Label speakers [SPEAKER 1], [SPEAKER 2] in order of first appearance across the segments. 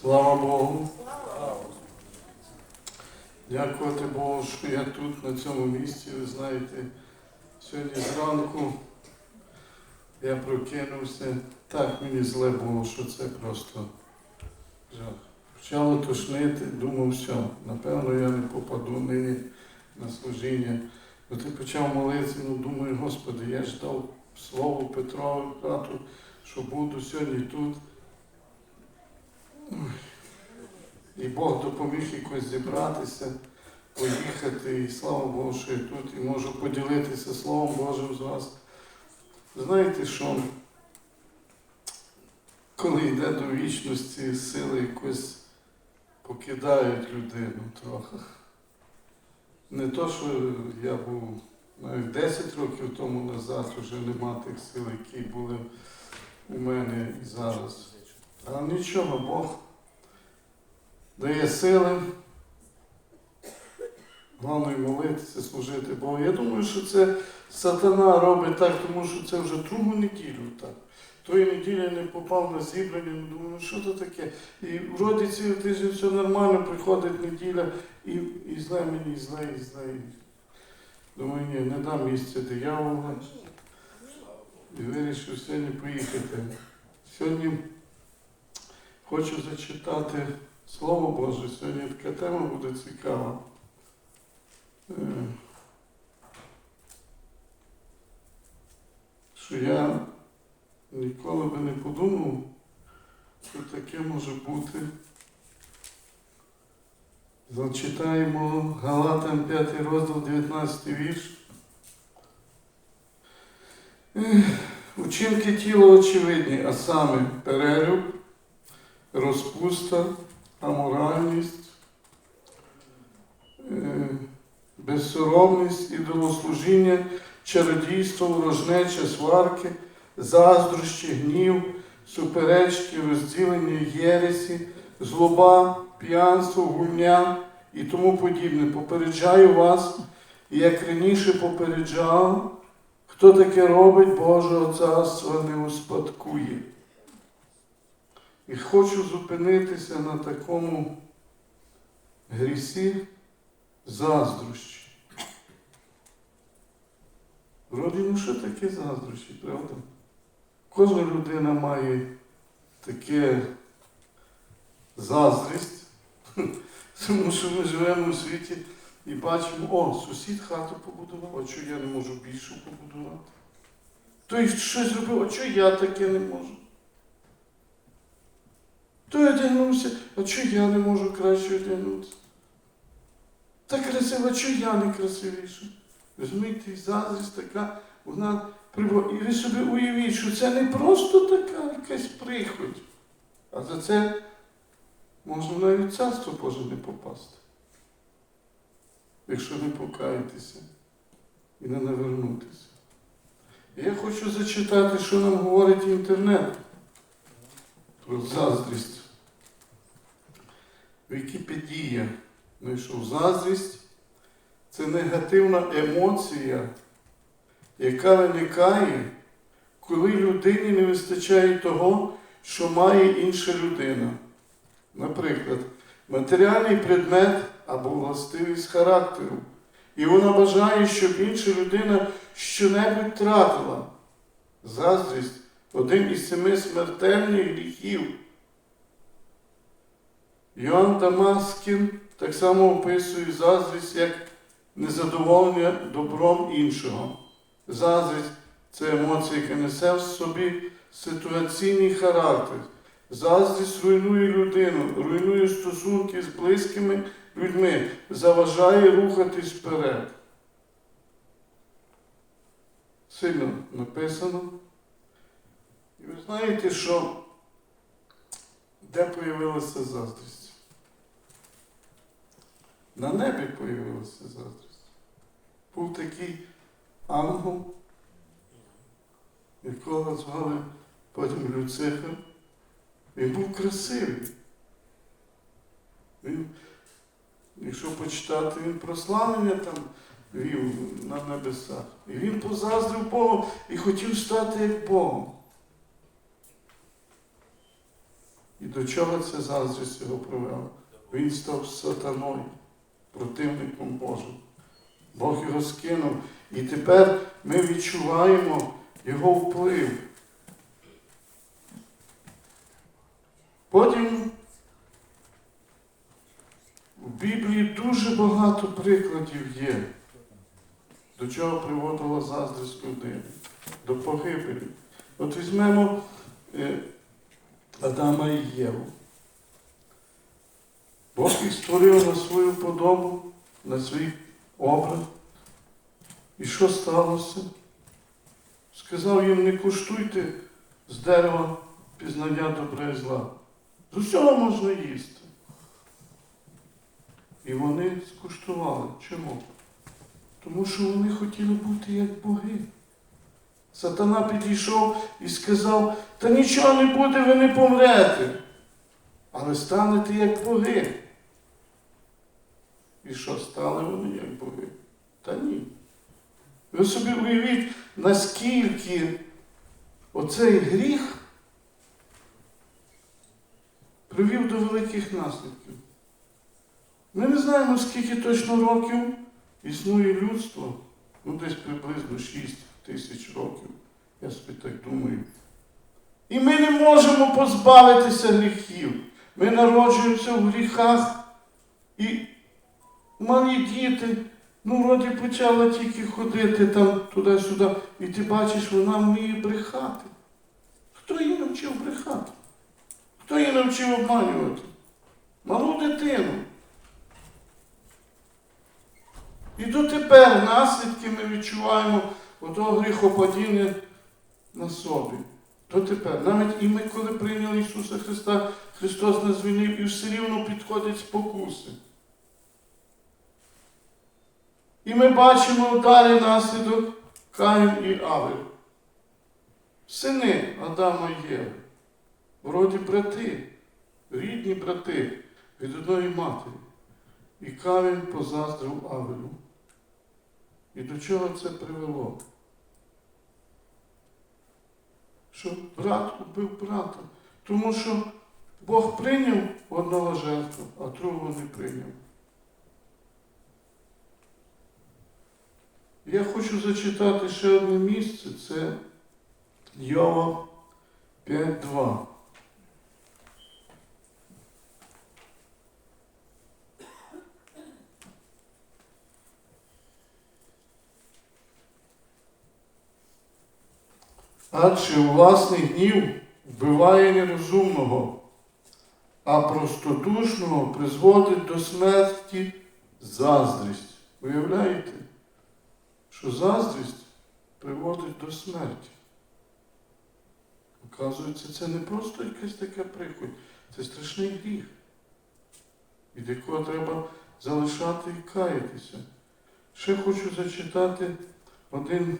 [SPEAKER 1] Слава Богу. Дякувати Богу, що я тут, на цьому місці. Ви знаєте, сьогодні зранку я прокинувся. Так мені зле було, що це просто жах. Почало тошнити, думав, все, напевно, я не попаду нині на служіння. Ну ти почав молитися, ну думаю, Господи, я ж дав слово Петрову брату, що буду сьогодні тут. І Бог допоміг якось зібратися, поїхати. І слава Богу, що я тут і можу поділитися Словом Божим з вас. Знаєте, що коли йде до вічності, сили якось покидають людину трохи. Не то, що я був навіть 10 років тому назад, вже нема тих сил, які були у мене і зараз. А нічого, Бог дає сили. Головне молитися, служити Богу. Я думаю, що це сатана робить так, тому що це вже другу неділю так. Тої неділі не попав на зібрання, думаю, ну що це таке? І вроді цілий тиждень все нормально, приходить неділя і, і зле мені, і зле, і зле. Думаю, ні, не дам місця дияволу. І вирішив сьогодні поїхати. Сьогодні хочу зачитати Слово Боже. Сьогодні така тема буде цікава. Е, Що я ніколи би не подумав, що таке може бути. Зачитаємо Галатам 5 розділ, 19 вірш. Учинки тіла очевидні, а саме перелюб, розпуста, аморальність, е, безсоромність, ідолослужіння, чародійство, ворожнеча, сварки, заздрощі, гнів, суперечки, розділення, єресі, злоба, п'янство, гульня і тому подібне. Попереджаю вас, як раніше попереджав, хто таке робить, Божого царства не успадкує. І хочу зупинитися на такому грісі заздрощі. Вроді, ну що таке заздрощі, правда? Кожна людина має таке заздрість, тому що ми живемо у світі і бачимо, о, сусід хату побудував, а чого я не можу більшу побудувати? Той щось зробив, а чого я таке не можу? Той одягнувся, а чого я не можу краще одягнутися? Так красиво, а чого я не красивіше? Розумієте, заздрість така, вона приво- І ви собі уявіть, що це не просто така якась приходь, а за це можна навіть царство Боже не попасти. Якщо не покаєтеся і не навернутися. Я хочу зачитати, що нам говорить інтернет про заздрість. Вікіпедія знайшов заздрість це негативна емоція, яка виникає, коли людині не вистачає того, що має інша людина. Наприклад, матеріальний предмет або властивість характеру. І вона бажає, щоб інша людина щонебудь втратила. Заздрість один із семи смертельних гріхів. Йоанн Дамаскін так само описує заздрість як незадоволення добром іншого. Заздрість це емоція, яка несе в собі ситуаційний характер. Заздрість руйнує людину, руйнує стосунки з близькими людьми, заважає рухатись вперед. Сильно написано. І ви знаєте, що де появилася заздрість? На небі появилася заздрість. Був такий ангел, якого звали потім Люцифер. Він був красивий. Він, якщо почитати, він прославлення там вів на небесах. І він позаздрив Богу і хотів стати як Богом. І до чого ця заздрість його привела? Він став сатаною, противником Божим. Бог його скинув. І тепер ми відчуваємо його вплив. Потім в Біблії дуже багато прикладів є, до чого приводила заздрість людини, до погибелі. От візьмемо е, Адама і Єву. Бог їх створив на свою подобу, на свій образ. І що сталося? Сказав їм, не куштуйте з дерева пізнання добра і зла. З усього можна їсти. І вони скуштували. Чому? Тому що вони хотіли бути як боги. Сатана підійшов і сказав, та нічого не буде, ви не помрете. Але станете як боги. І що стали вони як боги? Та ні. Ви собі уявіть, наскільки оцей гріх привів до великих наслідків. Ми не знаємо, скільки точно років існує людство. Ну, десь приблизно 6 тисяч років. Я собі так думаю. І ми не можемо позбавитися гріхів. Ми народжуємося в гріхах і малі діти, ну, вроді почала тільки ходити там туди-сюди, і ти бачиш, вона вміє брехати. Хто її навчив брехати? Хто її навчив обманювати? Малу дитину. І дотепер наслідки ми відчуваємо отого гріхопадіння на собі. Дотепер. Навіть і ми, коли прийняли Ісуса Христа, Христос нас звільнив і все рівно підходять спокуси. І ми бачимо далі наслідок Каїн і Авель. Сини Адама і Єви. Вроді брати, рідні брати від одної матері. І Каїн позаздрив Авелю. І до чого це привело? Що брат убив брата. Тому що Бог прийняв одного жертву, а другого не прийняв. Я хочу зачитати ще одне місце, це Йова 5.2. Адже власний гнів вбиває нерозумного, а простодушного призводить до смерті заздрість. Уявляєте? Що заздрість приводить до смерті. Оказується, це не просто якась така прихоть, це страшний гріх, від якого треба залишати і каятися. Ще хочу зачитати один,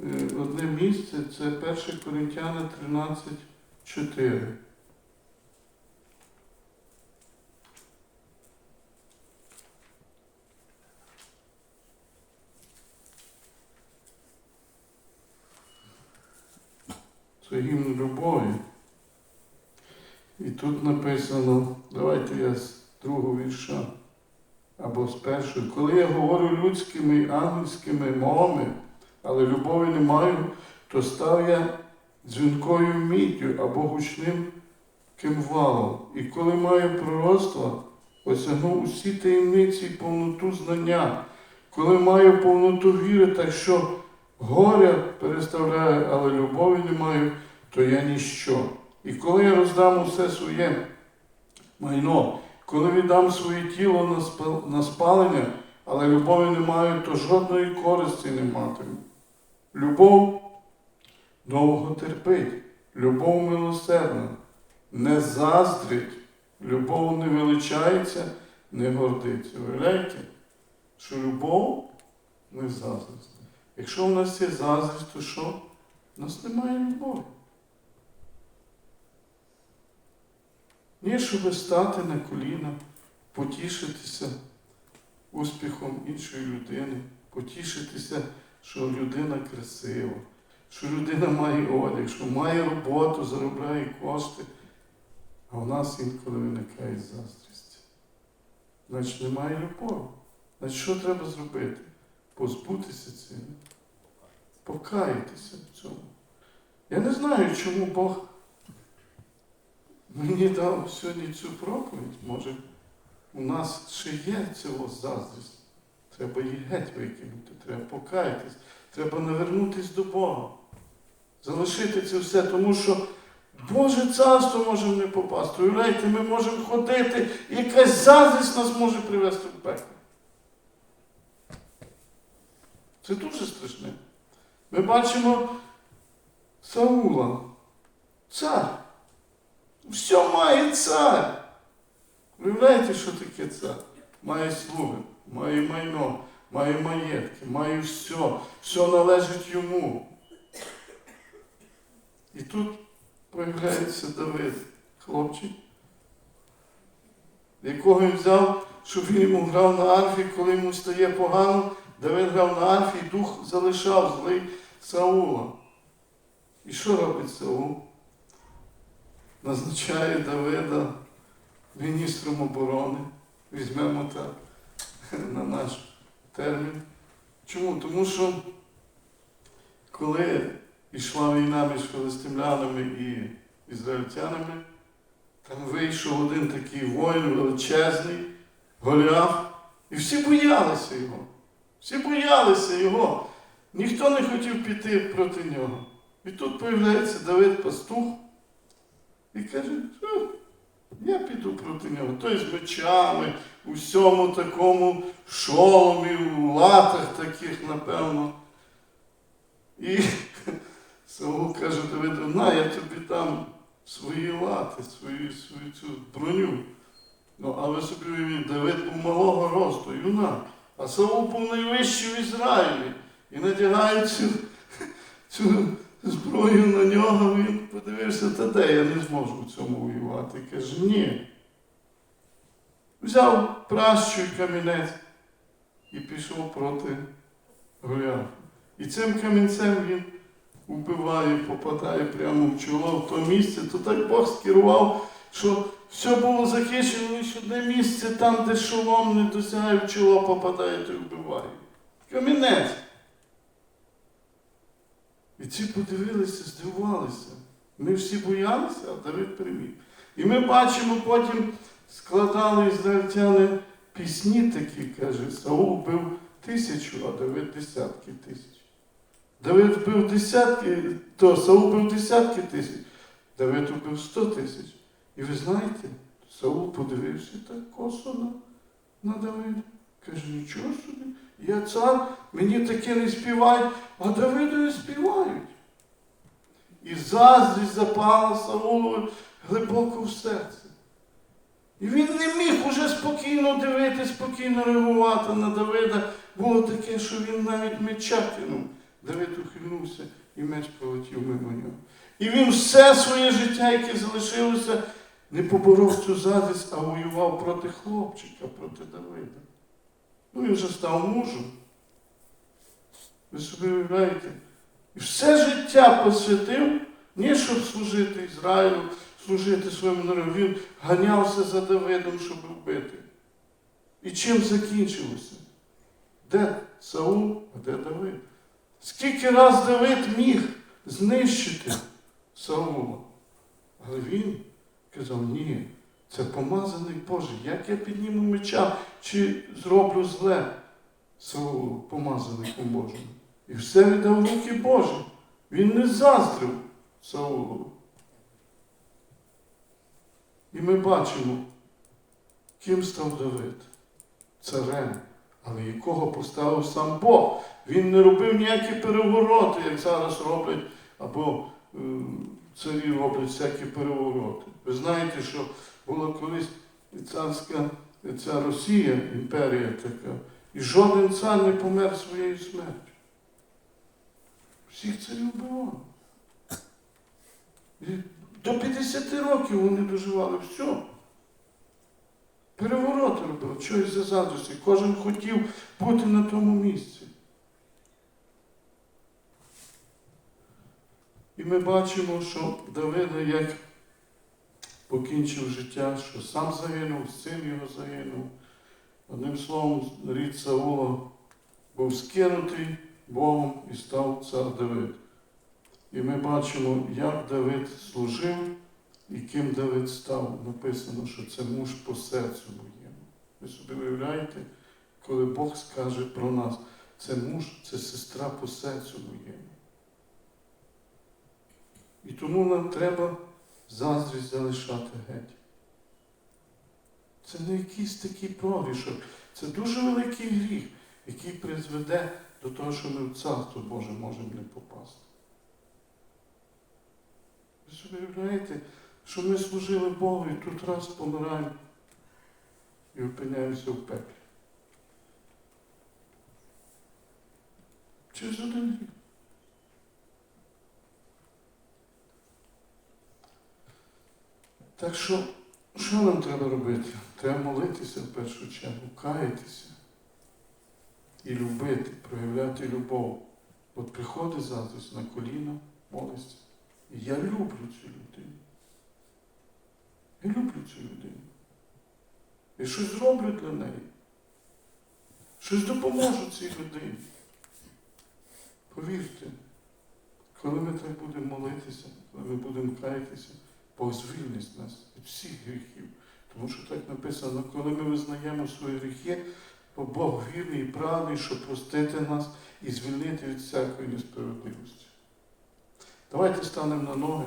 [SPEAKER 1] е, одне місце, це 1 Коринтяна 13.4. Це любові. І тут написано, давайте я з другого вірша або з першого. Коли я говорю людськими і ангельськими мовами, але любові не маю, то став я дзвінкою міддю або гучним кимвалом. І коли маю пророцтво, осягнув усі таємниці і повноту знання, коли маю повноту віри, так що горя переставляю, але любові не маю, то я ніщо. І коли я роздам усе своє майно, коли віддам своє тіло на спалення, але любові не маю, то жодної користі не матиму. Любов довго терпить, любов милосердна, не заздрить, любов не величається, не гордиться. Уявляєте, що любов не заздрить. Якщо в нас є заздрість, то що? У нас немає любові. Ні, щоб стати на коліна, потішитися успіхом іншої людини, потішитися, що людина красива, що людина має одяг, що має роботу, заробляє кошти. А у нас інколи виникає заздрість. Значить, немає любові. Значить, що треба зробити? Позбутися цього. Покаятися в цьому. Я не знаю, чому Бог мені дав сьогодні цю проповідь. Може, у нас ще є цього заздрість. Треба її геть викинути, треба покаятись, треба навернутись до Бога. Залишити це все, тому що Боже царство можемо не попасти. Уявляєте, ми можемо ходити, і якась заздрість нас може привести в пекло. Це дуже страшне. Ми бачимо Саула, цар. Все має цар. Уявляєте, що таке цар? Має слуги, має майно, має маєтки, має все, все належить йому. І тут появляється Давид, хлопчик, якого він взяв, щоб він йому грав на арфі, коли йому стає погано, Давид грав на арфі, дух залишав злий Саула. І що робить Саул? Назначає Давида міністром оборони. Візьмемо так на наш термін. Чому? Тому що коли йшла війна між филистимлянами і ізраїльтянами, там вийшов один такий воїн величезний, Голіаф, і всі боялися його. Всі боялися його. Ніхто не хотів піти проти нього. І тут появляється Давид пастух і каже, я піду проти нього. Той з мечами, у всьому такому шоломі, у латах таких, напевно. І Саул каже Давиду, на, я тобі дам свої лати, свою, свою цю броню. Ну, а ви собі Давид був малого росту, юнак. А Саул був найвищий в Ізраїлі. І надягає цю, цю зброю на нього, він подивився, та де я не зможу в цьому воювати. Каже, ні. Взяв пращу і камінець і пішов проти Голіафа. І цим камінцем він вбиває, попадає прямо в чоло в то місце, то так Бог скерував, що все було захищено, лише одне місце, там, де шолом не досягає в чоло, попадає, то й вбиває. Камінець. І ці подивилися, здивувалися. Ми всі боялися, а Давид переміг. І ми бачимо, потім складали ізраїльтяни пісні такі, каже, Саул бив тисячу, а Давид десятки тисяч. Давид вбив десятки, то Саул бив десятки тисяч, Давид вбив сто тисяч. І ви знаєте, Саул подивився так косо на, на Давида. Каже, нічого собі, я цар, мені таке не співають, а Давиду не співають. І заздрість запала Саулу глибоко в серце. І він не міг уже спокійно дивитися, спокійно реагувати на Давида. Було таке, що він навіть меча кинув. Давид ухильнувся і меч полетів мимо нього. І він все своє життя, яке залишилося, не поборов цю заздрість, а воював проти хлопчика, проти Давида. Ну він вже став мужем. Ви собі уявляєте? І все життя посвятив, не щоб служити Ізраїлю, служити своєму народу. Він ганявся за Давидом, щоб вбити. І чим закінчилося? Де Саул, а де Давид? Скільки раз Давид міг знищити Саула? Але він казав, ні, це помазаний Божий. Як я підніму меча чи зроблю зле Саулу, помазаником Божим? І все віддав руки Божі. Він не заздрив Саулу. І ми бачимо, ким став Давид? Царем, але якого поставив сам Бог. Він не робив ніякі перевороти, як зараз роблять, або е, царі роблять всякі перевороти. Ви знаєте, що була колись царська ця Росія, імперія така, і жоден цар не помер своєю смертю. Всіх царів було. І до 50 років вони доживали. Все. Перевороти робили, щось за заздрості. Кожен хотів бути на тому місці. І ми бачимо, що Давида як покінчив життя, що сам загинув, син його загинув. Одним словом, рід Саула був скинутий Богом і став цар Давид. І ми бачимо, як Давид служив і ким Давид став. Написано, що це муж по серцю моєму. Ви собі уявляєте, коли Бог скаже про нас, це муж, це сестра по серцю моєму. І тому нам треба заздрість залишати геть. Це не якийсь такий прогрішок, це дуже великий гріх, який призведе до того, що ми в Царство Боже можемо не попасти. Ви собі уявляєте, що ми служили Богу і тут раз помираємо і опиняємося в пеклі. Через один рік. Так що, що нам треба робити? Треба молитися в першу чергу, каятися і любити, проявляти любов. От приходить заздрість на коліна, молиться. Я люблю цю людину. Я люблю цю людину. І щось зроблю для неї. Щось допоможу цій людині. Повірте, коли ми так будемо молитися, коли ми будемо каятися, Бог звільнить нас від всіх гріхів. Тому що так написано, коли ми визнаємо свої гріхи, то Бог вірний і правий, щоб простити нас і звільнити від всякої несправедливості. Давайте станемо на ноги.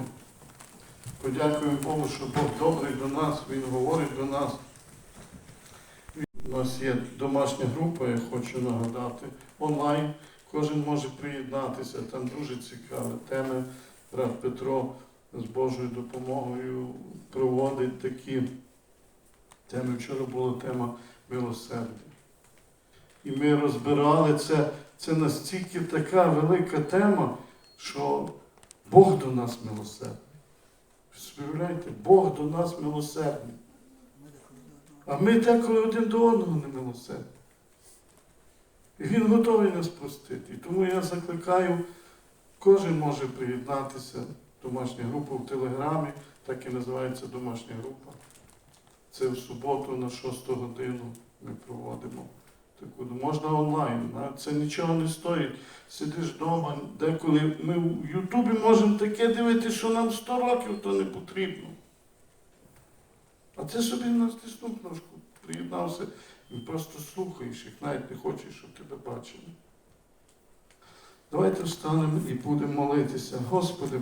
[SPEAKER 1] Подякуємо Богу, що Бог добрий до нас, Він говорить до нас. У нас є домашня група, я хочу нагадати, онлайн. Кожен може приєднатися, там дуже цікаві теми. Брат Петро з Божою допомогою проводить такі теми. Вчора була тема милосердя. І ми розбирали це. Це настільки така велика тема, що Бог до нас милосердний. Уявляєте, Бог до нас милосердний. А ми деколи один до одного не милосердні. І Він готовий нас простити. І тому я закликаю, кожен може приєднатися. Домашня група в Телеграмі, так і називається домашня група. Це в суботу на 6 годину ми проводимо. Таку можна онлайн, це нічого не стоїть. Сидиш вдома, деколи ми в Ютубі можемо таке дивитися, що нам 100 років то не потрібно. А ти собі натиснув кнопку, приєднався і просто слухаєш їх, навіть не хочеш, щоб тебе бачили. Давайте встанемо і будемо молитися. Господи.